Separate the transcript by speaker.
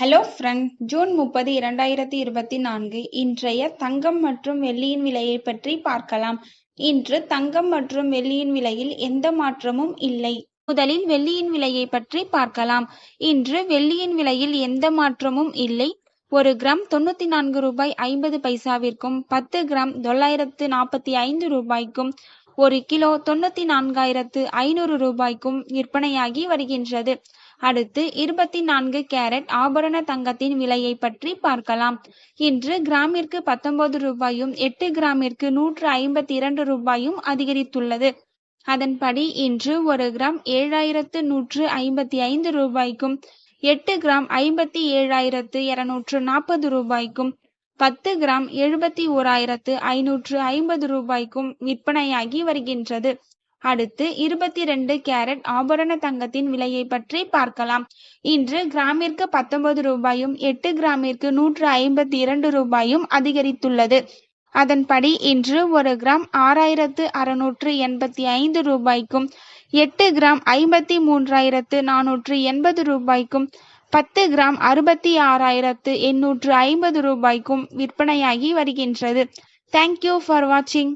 Speaker 1: Hello friend June முப்பது இரண்டாயிரத்தி இருபத்தி நான்கு. இன்றைய தங்கம் மற்றும் வெள்ளியின் விலையை பற்றி பார்க்கலாம். இன்று தங்கம் மற்றும் வெள்ளியின் விலையில் எந்த மாற்றமும் இல்லை. முதலில் வெள்ளியின் விலையை பற்றி பார்க்கலாம். இன்று வெள்ளியின் விலையில் எந்த மாற்றமும் இல்லை. ஒரு கிராம் தொண்ணூத்தி நான்கு ரூபாய் ஐம்பது பைசாவிற்கும் பத்து கிராம் தொள்ளாயிரத்து நாற்பத்தி ஐந்து ரூபாய்க்கும் ஒரு கிலோ தொண்ணூத்தி நான்காயிரத்து ஐநூறு ரூபாய்க்கும் விற்பனையாகி வருகின்றது. அடுத்து இருபத்தி நான்கு கேரட் ஆபரண தங்கத்தின் விலையை பற்றி பார்க்கலாம். இன்று கிராமிற்கு பத்தொன்பது ரூபாயும் எட்டு கிராமிற்கு நூற்று ஐம்பத்தி இரண்டு ரூபாயும் அதிகரித்துள்ளது. அதன்படி இன்று ஒரு கிராம் ஏழாயிரத்து நூற்று ஐம்பத்தி ஐந்து ரூபாய்க்கும் எட்டு கிராம் ஐம்பத்தி ஏழாயிரத்து இருநூற்று நாற்பது ரூபாய்க்கும் பத்து கிராம் எழுபத்தி ஓராயிரத்து ஐநூற்று ஐம்பது ரூபாய்க்கும் விற்பனையாகி வருகின்றது. அடுத்து இருபத்தி ரெண்டு கேரட் ஆபரண தங்கத்தின் விலையை பற்றி பார்க்கலாம். இன்று கிராமிற்கு பத்தொன்பது ரூபாயும் எட்டு கிராமிற்கு நூற்று ஐம்பத்தி இரண்டு ரூபாயும் அதிகரித்துள்ளது. அதன்படி இன்று ஒரு கிராம் ஆறாயிரத்து அறுநூற்று எண்பத்தி ஐந்து ரூபாய்க்கும் எட்டு கிராம் ஐம்பத்தி மூன்றாயிரத்து நானூற்று எண்பது ரூபாய்க்கும் பத்து கிராம் அறுபத்தி ஆறாயிரத்து எண்ணூற்று ஐம்பது ரூபாய்க்கும் விற்பனையாகி வருகின்றது. தேங்க்யூ ஃபார் வாட்சிங்